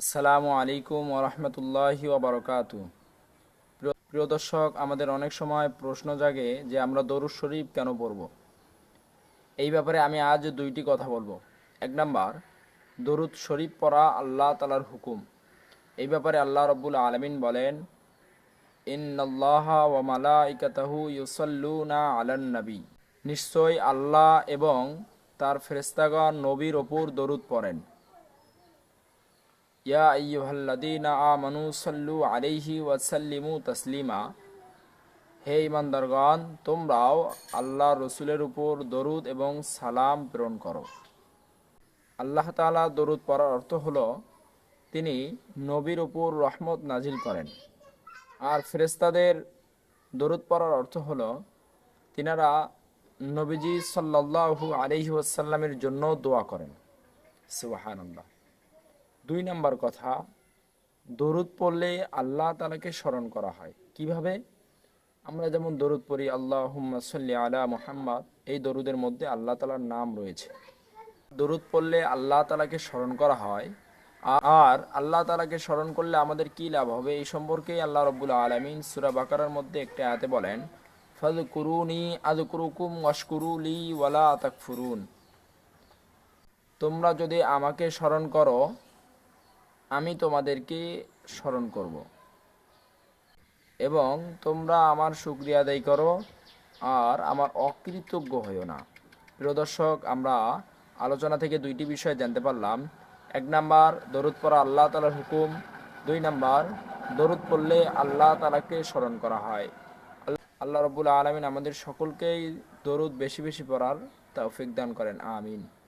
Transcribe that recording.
আসসালামু আলাইকুম ওরহমতুল্লাহি ওবরকাতু প্রিয় দর্শক, আমাদের অনেক সময় প্রশ্ন জাগে যে আমরা দরুদ শরীফ কেন পড়ব? এই ব্যাপারে আমি আজ দুইটি কথা বলব। এক নাম্বার, দরুদ শরীফ পড়া আল্লাহ তালার হুকুম। এই ব্যাপারে আল্লাহ রব্বুল আলমিন বলেন, ইন্নাল্লাহ ওয়া মালাইকাতাহু ইউসাল্লুনা আলান নবী। নিশ্চয় আল্লাহ এবং তার ফেরেস্তাগণ নবীর ওপর দরুদ পড়েন। ইয়া আইয়ুহাল্লাযীনা আমানু সাল্লু সাল্লিমু তাসলিমা হে ইমানদারগণ, তোমরাও আল্লাহ রসুলের উপর দরুদ এবং সালাম প্রেরণ করো। আল্লাহ তাআলা দরুদ পড়ার অর্থ হলো, তিনি নবীর উপর রহমত নাজিল করেন। আর ফেরেস্তাদের দরুদ পড়ার অর্থ হলো, তিনারা নবীজি সাল্লাল্লাহু আলাইহি ওয়াসাল্লামের জন্য দোয়া করেন। সুবহানাল্লাহ। দুই নাম্বার কথা, দরুদ পড়লে আল্লাহ তালাকে স্মরণ করা হয়। কীভাবে? আমরা যেমন দরুদ পড়ি আল্লাহ সাল্লি আলা মোহাম্মদ, এই দরুদের মধ্যে আল্লাহ তালার নাম রয়েছে। দরুদ পড়লে আল্লাহ তালাকে স্মরণ করা হয়, আর আল্লাহ তালাকে স্মরণ করলে আমাদের কি লাভ হবে? এই সম্পর্কেই আল্লাহ রব্বুল আলমিন সুরা বাকারার মধ্যে একটা আয়াতে বলেন ফাজ কুরুনি আজ কুরুকুম ওয়াশকুরুলি ওয়ালা তাকফুরুন। তোমরা যদি আমাকে স্মরণ করো আমি তোমাদেরকে স্মরণ করব। এবং তোমরা আমার শুক্রিয়া আদায় করো, আর আমার অকৃতজ্ঞ হইও না। প্রিয় দর্শক, আমরা আলোচনা থেকে দুইটি বিষয় জানতে পারলাম। এক নাম্বার, দরুদ পড়া আল্লাহ তালার হুকুম। দুই নাম্বার, দরুদ পড়লে আল্লাহ তালাকে স্মরণ করা হয়। আল্লাহ রবুল আলমিন আমাদের সকলকেই দরুদ বেশি বেশি পড়ার তৌফিক দান করেন। আমিন।